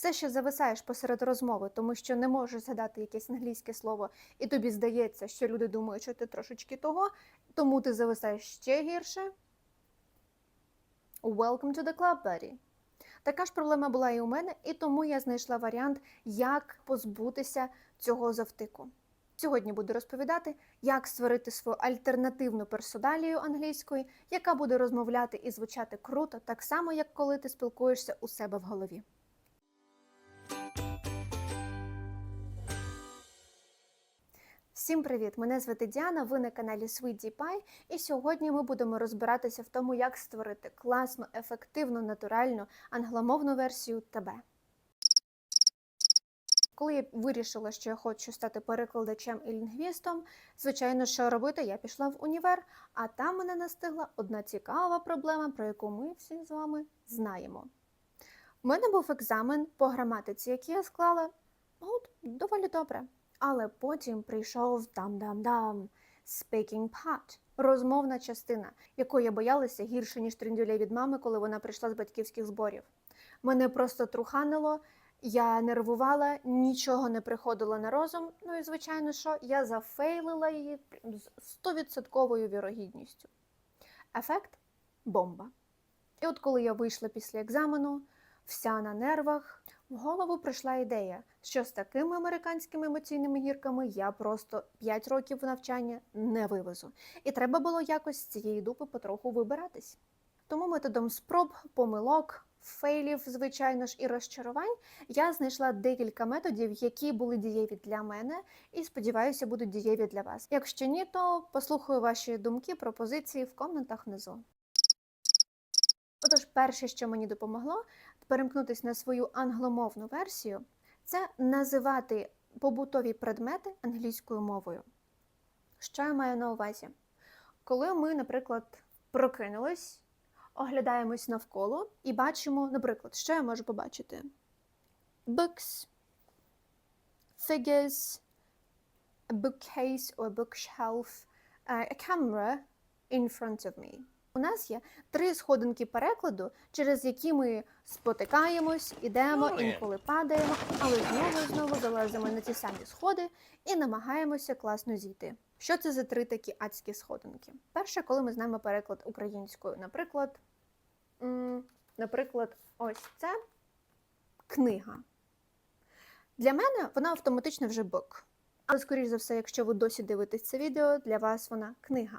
все ще зависаєш посеред розмови, тому що не можеш згадати якесь англійське слово, і тобі здається, що люди думають, що ти трошечки того, тому ти зависаєш ще гірше. Welcome to the club, buddy. Така ж проблема була і у мене, і тому я знайшла варіант, як позбутися цього завтику. Сьогодні буду розповідати, як створити свою альтернативну персоналію англійської, яка буде розмовляти і звучати круто, так само, як коли ти спілкуєшся у себе в голові. Всім привіт! Мене звати Діана. Ви на каналі Sweet і сьогодні ми будемо розбиратися в тому, як створити класну, ефективну, натуральну англомовну версію тебе. Коли я вирішила, що я хочу стати перекладачем і лінгвістом, звичайно, що робити, я пішла в універ, а там мене настигла одна цікава проблема, про яку ми всі з вами знаємо. У мене був екзамен по граматиці, який я склала от, доволі добре. Але потім прийшов дам-дам-дам speaking part, розмовна частина, якої я боялася гірше, ніж трендюлей від мами, коли вона прийшла з батьківських зборів. Мене просто труханило, я нервувала, нічого не приходило на розум. Ну і звичайно, що я зафейлила її з стовідсотковою вірогідністю. Ефект бомба. І от коли я вийшла після екзамену, вся на нервах, в голову прийшла ідея, що з такими американськими емоційними гірками я просто 5 років навчання не вивезу. І треба було якось з цієї дупи потроху вибиратись. Тому методом спроб, помилок, фейлів, звичайно ж, і розчарувань я знайшла декілька методів, які були дієві для мене, і сподіваюся, будуть дієві для вас. Якщо ні, то послухаю ваші думки, пропозиції в коментах внизу. Отож, перше, що мені допомогло перемкнутися на свою англомовну версію, це називати побутові предмети англійською мовою. Що я маю на увазі? Коли ми, наприклад, прокинулись, оглядаємось навколо і бачимо, наприклад, що я можу побачити? Books, figures, a bookcase or a bookshelf, a camera in front of me. У нас є три сходинки перекладу, через які ми спотикаємось, ідемо, інколи падаємо, але знову і знову залазимо на ті самі сходи і намагаємося класно зійти. Що це за три такі адські сходинки? Перше, коли ми знаємо переклад українською, наприклад, м, наприклад, ось це книга. Для мене вона автоматично вже book. Але, скоріш за все, якщо ви досі дивитесь це відео, для вас вона книга.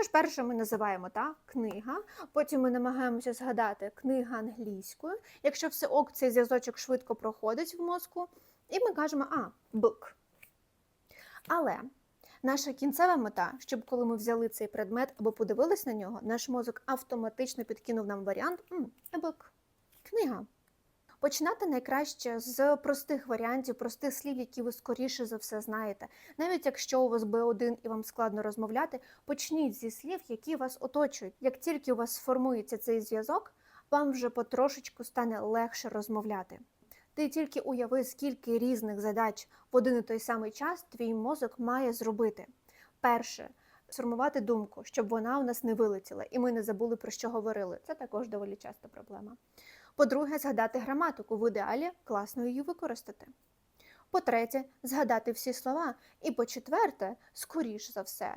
Тож, перше ми називаємо так, книга, потім ми намагаємося згадати книга англійською. Якщо все ок, цей зв'язочок швидко проходить в мозку, і ми кажемо, а, book. Але наша кінцева мета, щоб коли ми взяли цей предмет або подивились на нього, наш мозок автоматично підкинув нам варіант «М, a книга. Починати найкраще з простих варіантів, простих слів, які ви скоріше за все знаєте. Навіть якщо у вас Б1 і вам складно розмовляти, почніть зі слів, які вас оточують. Як тільки у вас сформується цей зв'язок, вам вже потрошечку стане легше розмовляти. Ти тільки уяви, скільки різних задач в один і той самий час твій мозок має зробити. Перше сформувати думку, щоб вона у нас не вилетіла, і ми не забули про що говорили. Це також доволі часта проблема. По-друге, згадати граматику, в ідеалі класно її використати. По-третє, згадати всі слова. І по-четверте, скоріш за все,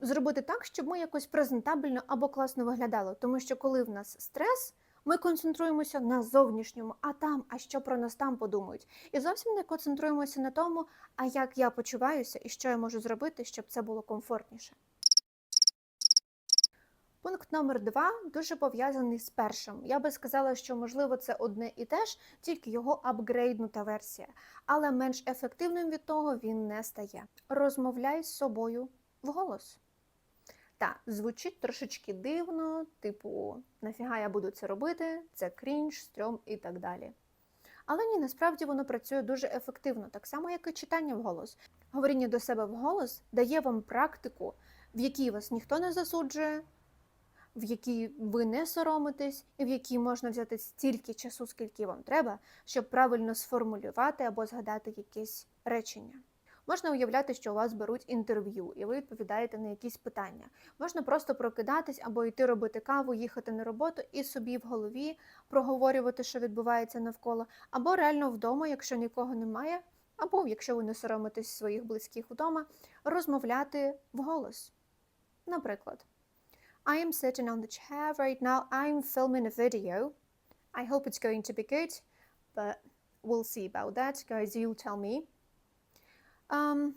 зробити так, щоб ми якось презентабельно або класно виглядали. Тому що коли в нас стрес, ми концентруємося на зовнішньому, а там, а що про нас там подумають. І зовсім не концентруємося на тому, а як я почуваюся і що я можу зробити, щоб це було комфортніше. Пункт номер два дуже пов'язаний з першим. Я би сказала, що можливо це одне і те ж, тільки його апгрейднута версія, але менш ефективним від того він не стає. Розмовляй з собою вголос. Так, звучить трошечки дивно, типу, нафіга я буду це робити, це крінж, стрьом і так далі. Але ні, насправді воно працює дуже ефективно, так само, як і читання вголос. Говоріння до себе вголос дає вам практику, в якій вас ніхто не засуджує, в якій ви не соромитесь, і в якій можна взяти стільки часу, скільки вам треба, щоб правильно сформулювати або згадати якесь речення. Можна уявляти, що у вас беруть інтерв'ю, і ви відповідаєте на якісь питання. Можна просто прокидатись або йти робити каву, їхати на роботу і собі в голові проговорювати, що відбувається навколо, або реально вдома, якщо нікого немає, або якщо ви не соромитесь своїх близьких вдома, розмовляти вголос. Наприклад, I am sitting on the chair right now. I'm filming a video. I hope it's going to be good, but we'll see about that. Guys, you'll tell me. Um,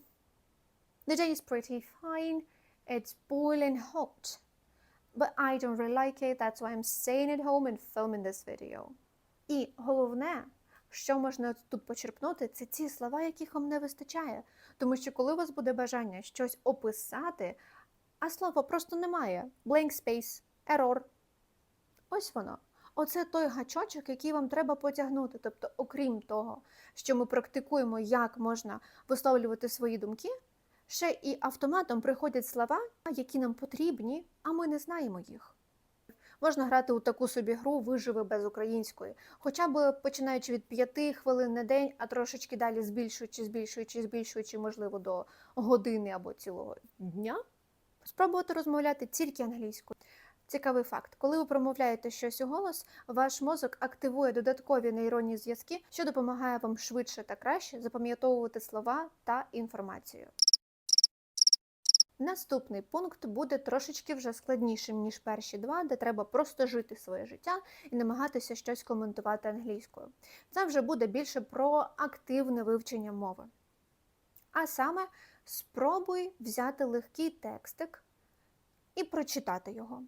the day is pretty fine. It's boiling hot. But I don't really like it. That's why I'm staying at home and filming this video. І головне, що можна тут почерпнути, це ці слова, яких вам не вистачає. Тому що коли у вас буде бажання щось описати, а слова просто немає. Blank space, error. Ось воно. Оце той гачочок, який вам треба потягнути. Тобто, окрім того, що ми практикуємо, як можна висловлювати свої думки, ще і автоматом приходять слова, які нам потрібні, а ми не знаємо їх. Можна грати у таку собі гру виживи без української, хоча б починаючи від 5 хвилин на день, а трошечки далі збільшуючи, збільшуючи, збільшуючи, можливо, до години або цілого дня. Спробувати розмовляти тільки англійською. Цікавий факт: коли ви промовляєте щось у голос, ваш мозок активує додаткові нейронні зв'язки, що допомагає вам швидше та краще запам'ятовувати слова та інформацію. Наступний пункт буде трошечки вже складнішим, ніж перші два, де треба просто жити своє життя і намагатися щось коментувати англійською. Це вже буде більше про активне вивчення мови. А саме спробуй взяти легкий текстик і прочитати його.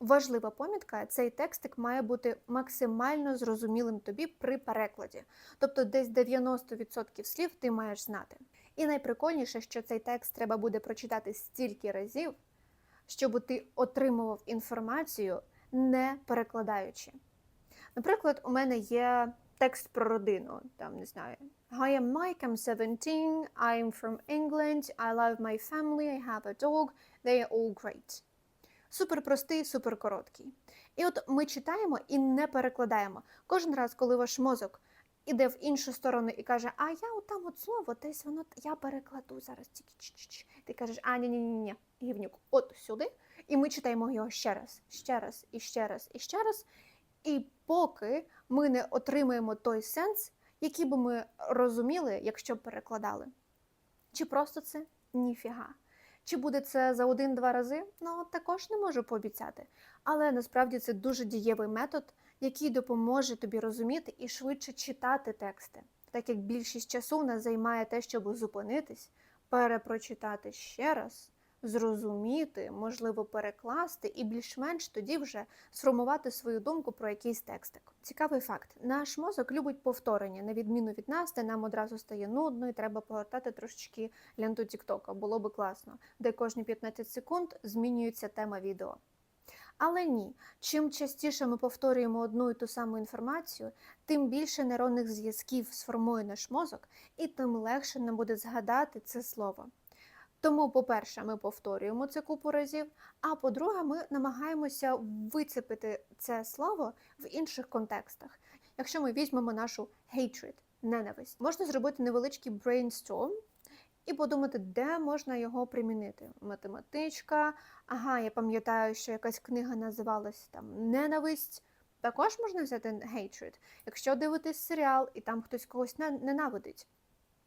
Важлива помітка, цей текстик має бути максимально зрозумілим тобі при перекладі, тобто десь 90% слів ти маєш знати. І найприкольніше, що цей текст треба буде прочитати стільки разів, щоб ти отримував інформацію, не перекладаючи. Наприклад, у мене є текст про родину, там не знаю. Hi, I'm Mike, I'm 17, I'm from England, I love my family, I have a dog, they are all great. Супер простий, супер короткий. І от ми читаємо і не перекладаємо. Кожен раз, коли ваш мозок іде в іншу сторону і каже, а я отам от слово, десь воно я перекладу зараз тільки ч-ч-ч. Ти кажеш, а ні ні ні ні гівнюк, от сюди. І ми читаємо його ще раз, ще раз, і ще раз, і ще раз. І поки ми не отримаємо той сенс, який би ми розуміли, якщо б перекладали. Чи просто це ніфіга. Чи буде це за один-два рази? Ну, також не можу пообіцяти. Але насправді це дуже дієвий метод, який допоможе тобі розуміти і швидше читати тексти, так як більшість часу в нас займає те, щоб зупинитись, перепрочитати ще раз, зрозуміти, можливо, перекласти і більш-менш тоді вже сформувати свою думку про якийсь текстик. Цікавий факт: наш мозок любить повторення, на відміну від нас, де нам одразу стає нудно і треба повертати трошечки ленту Тіктока. Було би класно, де кожні 15 секунд змінюється тема відео. Але ні, чим частіше ми повторюємо одну і ту саму інформацію, тим більше нейронних зв'язків сформує наш мозок, і тим легше нам буде згадати це слово. Тому, по-перше, ми повторюємо це купу разів, а по-друге, ми намагаємося вицепити це слово в інших контекстах. Якщо ми візьмемо нашу hatred, ненависть, можна зробити невеличкий brainstorm і подумати, де можна його примінити. Математичка, ага, я пам'ятаю, що якась книга називалась там Ненависть. Також можна взяти hatred. Якщо дивитись серіал і там хтось когось ненавидить.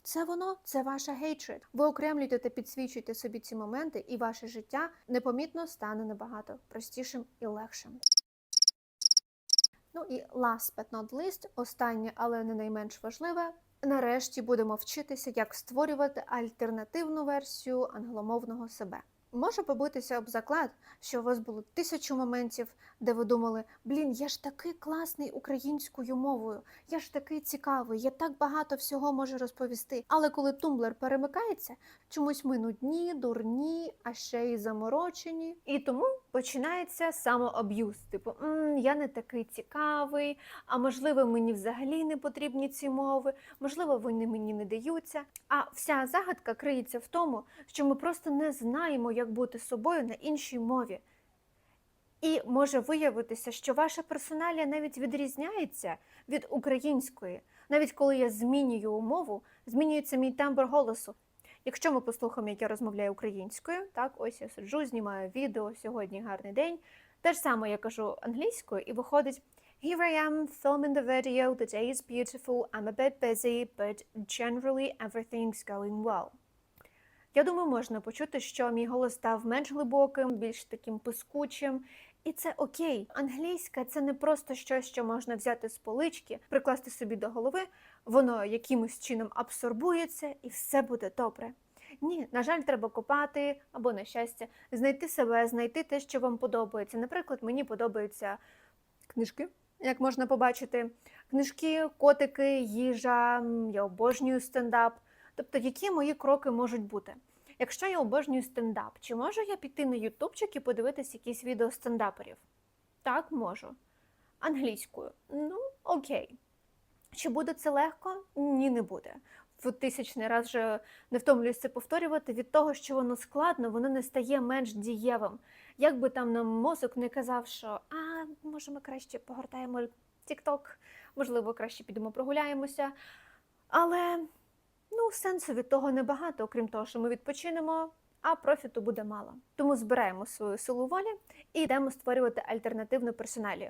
Це воно, це ваша hatred. Ви окремлюєте та підсвічуєте собі ці моменти, і ваше життя непомітно стане набагато простішим і легшим. Ну і last but not least, останнє, але не найменш важливе. Нарешті будемо вчитися, як створювати альтернативну версію англомовного себе. Може побитися об заклад, що у вас було тисячу моментів, де ви думали, блін, я ж такий класний українською мовою, я ж такий цікавий, я так багато всього можу розповісти. Але коли тумблер перемикається, чомусь ми нудні, дурні, а ще й заморочені. І тому починається самоаб'юз. Типу, М, я не такий цікавий, а можливо, мені взагалі не потрібні ці мови, можливо, вони мені не даються. А вся загадка криється в тому, що ми просто не знаємо, як бути собою на іншій мові. І може виявитися, що ваша персоналія навіть відрізняється від української. Навіть коли я змінюю умову, змінюється мій тембр голосу. Якщо ми послухаємо, як я розмовляю українською, так, ось я сиджу, знімаю відео, сьогодні гарний день. Те ж саме я кажу англійською, і виходить Here I am filming the video, the day is beautiful, I'm a bit busy, but generally everything's going well. Я думаю, можна почути, що мій голос став менш глибоким, більш таким пискучим. І це окей. Англійська це не просто щось, що можна взяти з полички, прикласти собі до голови, воно якимось чином абсорбується і все буде добре. Ні, на жаль, треба копати або на щастя, знайти себе, знайти те, що вам подобається. Наприклад, мені подобаються книжки, як можна побачити, книжки, котики, їжа, я обожнюю стендап. Тобто, які мої кроки можуть бути? Якщо я обожнюю стендап, чи можу я піти на ютубчик і подивитись якісь відео стендаперів? Так, можу. Англійською. Ну, окей. Чи буде це легко? Ні, не буде. В тисячний раз вже не втомлююсь це повторювати. Від того, що воно складно, воно не стає менш дієвим. Як би там нам мозок не казав, що а, може, ми краще погортаємо TikTok, можливо, краще підемо прогуляємося. Але ну, сенсу від того небагато, окрім того, що ми відпочинемо, а профіту буде мало. Тому збираємо свою силу волі і йдемо створювати альтернативну персоналію.